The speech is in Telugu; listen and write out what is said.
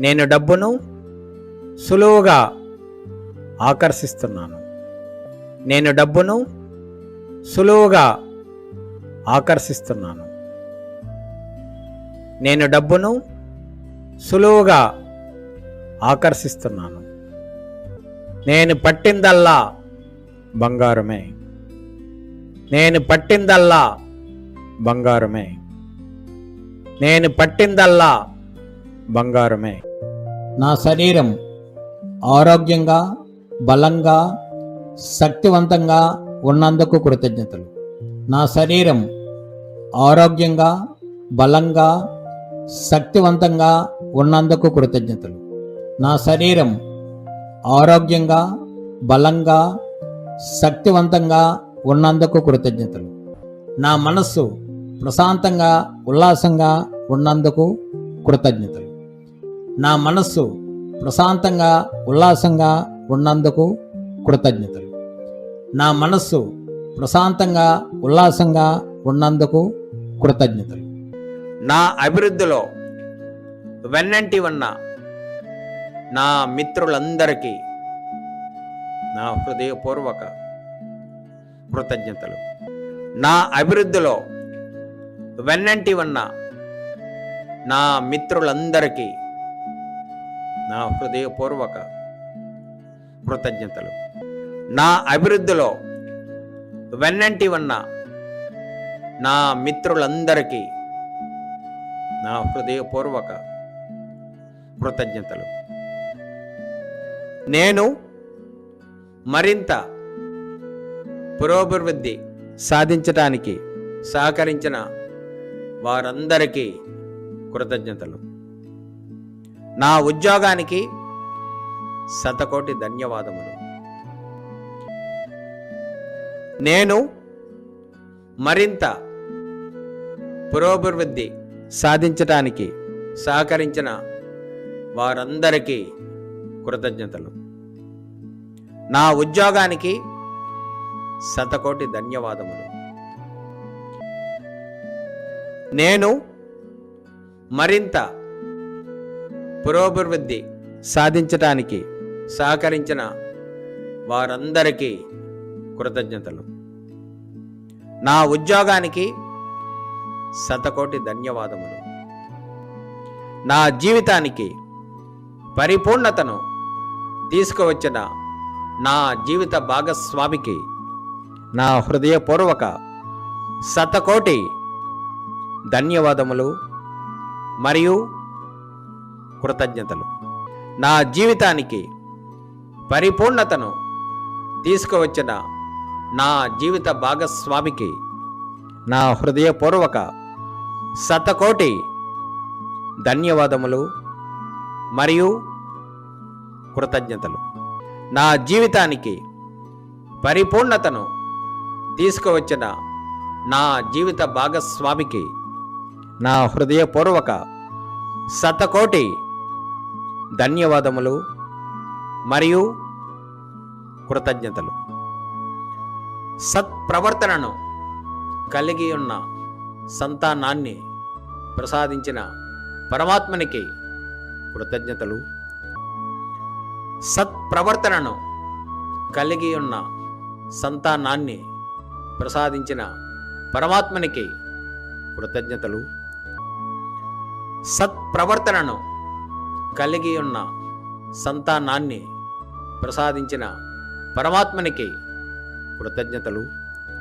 నేను డబ్బును సులువుగా ఆకర్షిస్తున్నాను. నేను డబ్బును సులువుగా ఆకర్షిస్తున్నాను. నేను డబ్బును సులువుగా ఆకర్షిస్తున్నాను. నేను పట్టిందల్లా బంగారమే. నేను పట్టిందల్లా బంగారమే. నేను పట్టిందల్లా బంగారమే. నా శరీరం ఆరోగ్యంగా బలంగా శక్తివంతంగా ఉన్నందుకు కృతజ్ఞతలు. నా శరీరం ఆరోగ్యంగా బలంగా శక్తివంతంగా ఉన్నందుకు కృతజ్ఞతలు. నా శరీరం ఆరోగ్యంగా బలంగా శక్తివంతంగా ఉన్నందుకు కృతజ్ఞతలు. నా మనస్సు ప్రశాంతంగా ఉల్లాసంగా ఉన్నందుకు కృతజ్ఞతలు. నా మనస్సు ప్రశాంతంగా ఉల్లాసంగా ఉన్నందుకు కృతజ్ఞతలు. నా మనస్సు ప్రశాంతంగా ఉల్లాసంగా ఉన్నందుకు కృతజ్ఞతలు. నా అభివృద్ధిలో వెన్నంటి ఉన్న నా మిత్రులందరికీ నా హృదయపూర్వక కృతజ్ఞతలు. నా అభివృద్ధిలో వెన్నంటి ఉన్న నా మిత్రులందరికీ నా హృదయపూర్వక కృతజ్ఞతలు. నా అభివృద్ధిలో వెన్నంటి ఉన్న నా మిత్రులందరికీ నా హృదయపూర్వక కృతజ్ఞతలు. నేను మరింత పురోభివృద్ధి సాధించటానికి సహకరించిన వారందరికీ కృతజ్ఞతలు. నా ఉద్యోగానికి శతకోటి ధన్యవాదములు. నేను మరింత పురోభివృద్ధి సాధించటానికి సహకరించిన వారందరికీ కృతజ్ఞతలు. నా ఉద్యోగానికి శతకోటి ధన్యవాదములు. నేను మరింత పురోభివృద్ధి సాధించటానికి సహకరించిన వారందరికీ కృతజ్ఞతలు. నా ఉద్యోగానికి శతకోటి ధన్యవాదములు. నా జీవితానికి పరిపూర్ణతను తీసుకువచ్చిన నా జీవిత భాగస్వామికి నా హృదయపూర్వక శతకోటి ధన్యవాదములు. మరియు కృతజ్ఞతలు. నా జీవితానికి పరిపూర్ణతను తీసుకువచ్చిన నా జీవిత భాగస్వామికి నా హృదయపూర్వక శతకోటి ధన్యవాదములు మరియు కృతజ్ఞతలు. నా జీవితానికి పరిపూర్ణతను తీసుకువచ్చిన నా జీవిత భాగస్వామికి నా హృదయపూర్వక శతకోటి ధన్యవాదములు మరియు కృతజ్ఞతలు. సత్ప్రవర్తనను కలిగి ఉన్న సంతానాన్ని ప్రసాదించిన పరమాత్మనికి కృతజ్ఞతలు. సత్ప్రవర్తనను కలిగి ఉన్న సంతానాన్ని ప్రసాదించిన పరమాత్మనికి కృతజ్ఞతలు. సత్ప్రవర్తనను కలిగి ఉన్న సంతానాన్ని ప్రసాదించిన పరమాత్మనికి కృతజ్ఞతలు.